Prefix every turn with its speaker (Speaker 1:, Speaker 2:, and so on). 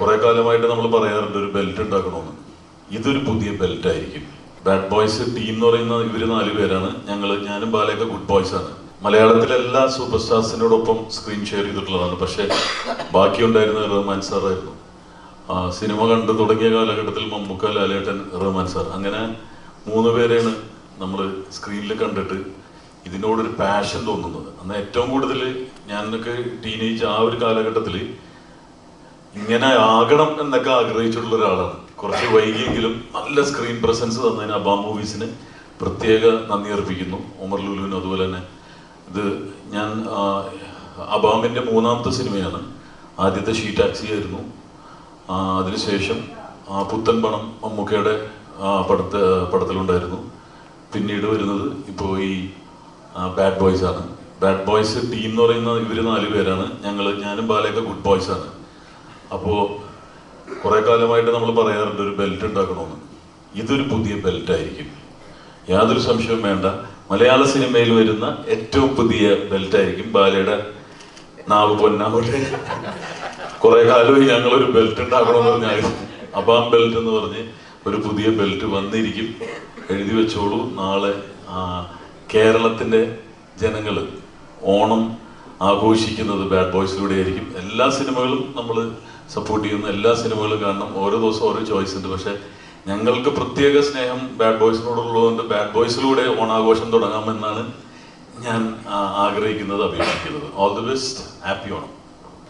Speaker 1: കുറെ കാലമായിട്ട് നമ്മൾ പറയാറുണ്ട് ഒരു ബെൽറ്റ് ഉണ്ടാക്കണമെന്ന്. ഇതൊരു പുതിയ ബെൽറ്റ് ആയിരിക്കും. ബാഡ് ബോയ്സ് ടീം എന്ന് പറയുന്ന ഇവർ നാല് പേരാണ്. ഞങ്ങൾ ഞാനും ബാലയൊക്കെ ഗുഡ് ബോയ്സ് ആണ്. മലയാളത്തിലെ എല്ലാ സൂപ്പർ സ്റ്റാർസിനോടൊപ്പം സ്ക്രീൻ ഷെയർ ചെയ്തിട്ടുള്ളതാണ്. പക്ഷേ ബാക്കിയുണ്ടായിരുന്നത് റഹ്മാൻ സാറായിരുന്നു. സിനിമ കണ്ടു തുടങ്ങിയ കാലഘട്ടത്തിൽ മമ്മൂക്ക ലാലേട്ടൻ റഹ്മാൻ സാർ. അങ്ങനെ മൂന്ന് പേരെയാണ് നമ്മൾ സ്ക്രീനിൽ കണ്ടിട്ട് ഇതിനോടൊരു പാഷൻ തോന്നുന്നത്. അന്ന് ഏറ്റവും കൂടുതൽ ഞാനൊക്കെ ടീനേജ് ആ ഒരു കാലഘട്ടത്തിൽ ഇങ്ങനെ ആകണം എന്നൊക്കെ ആഗ്രഹിച്ചിട്ടുള്ള ഒരാളാണ്. കുറച്ച് വൈകിയെങ്കിലും നല്ല സ്ക്രീൻ പ്രസൻസ് തന്നതിന് അബാ മൂവീസിന് പ്രത്യേക നന്ദി അർപ്പിക്കുന്നു. ഉമർ ലുലുവിന് അതുപോലെ തന്നെ ഇത് ഞാൻ അബാമിന്റെ മൂന്നാമത്തെ സിനിമയാണ്. ആദ്യത്തെ ഷീ ടാക്സി ആയിരുന്നു. അതിനുശേഷം പുത്തൻ പണം മമ്മൂക്കയുടെ പടത്ത പടത്തിലുണ്ടായിരുന്നു. പിന്നീട് വരുന്നത് ഇപ്പോൾ ഈ ബാഡ് ബോയ്സ് ആണ്. ബാഡ് ബോയ്സ് ടീം എന്ന് പറയുന്ന ഇവർ നാല് പേരാണ്. ഞങ്ങൾ ഞാനും ബാലയൊക്കെ ഗുഡ് ബോയ്സ് ആണ്. അപ്പോൾ കുറേ കാലമായിട്ട് നമ്മൾ പറയാറുണ്ട് ഒരു ബെൽറ്റ് ഉണ്ടാക്കണമെന്ന്. ഇതൊരു പുതിയ ബെൽറ്റ് ആയിരിക്കും. യാതൊരു സംശയവും വേണ്ട. മലയാള സിനിമയിൽ വരുന്ന ഏറ്റവും പുതിയ ബെൽറ്റ് ആയിരിക്കും ബാലയുടെ നാവ് പൊന്നാവട്ടെ കുറെ കാലമായി ഞങ്ങൾ ഒരു ബെൽറ്റ് ഉണ്ടാക്കണമെന്ന് പറഞ്ഞാൽ അബാം ബെൽറ്റ് എന്ന് പറഞ്ഞ് ഒരു പുതിയ ബെൽറ്റ് വന്നിരിക്കും. എഴുതി വെച്ചോളൂ. നാളെ ആ, കേരളത്തിന്റെ ജനങ്ങൾ ഓണം ആഘോഷിക്കുന്നത് ബാഡ് ബോയ്സിലൂടെ ആയിരിക്കും. എല്ലാ സിനിമകളും നമ്മൾ സപ്പോർട്ട് ചെയ്യുന്ന എല്ലാ സിനിമകളും കാണണം. ഓരോ ദിവസവും ഓരോ ചോയ്സ് ഉണ്ട്. പക്ഷെ ഞങ്ങൾക്ക് പ്രത്യേക സ്നേഹം ബാഡ് ബോയ്സിനോടുള്ളതുകൊണ്ട് ബാഡ് ബോയ്സിലൂടെ ഓണാഘോഷം തുടങ്ങാമെന്നാണ് ഞാൻ ആഗ്രഹിക്കുന്നത് അഭിമാനിക്കുന്നത്. All the best happy Onam.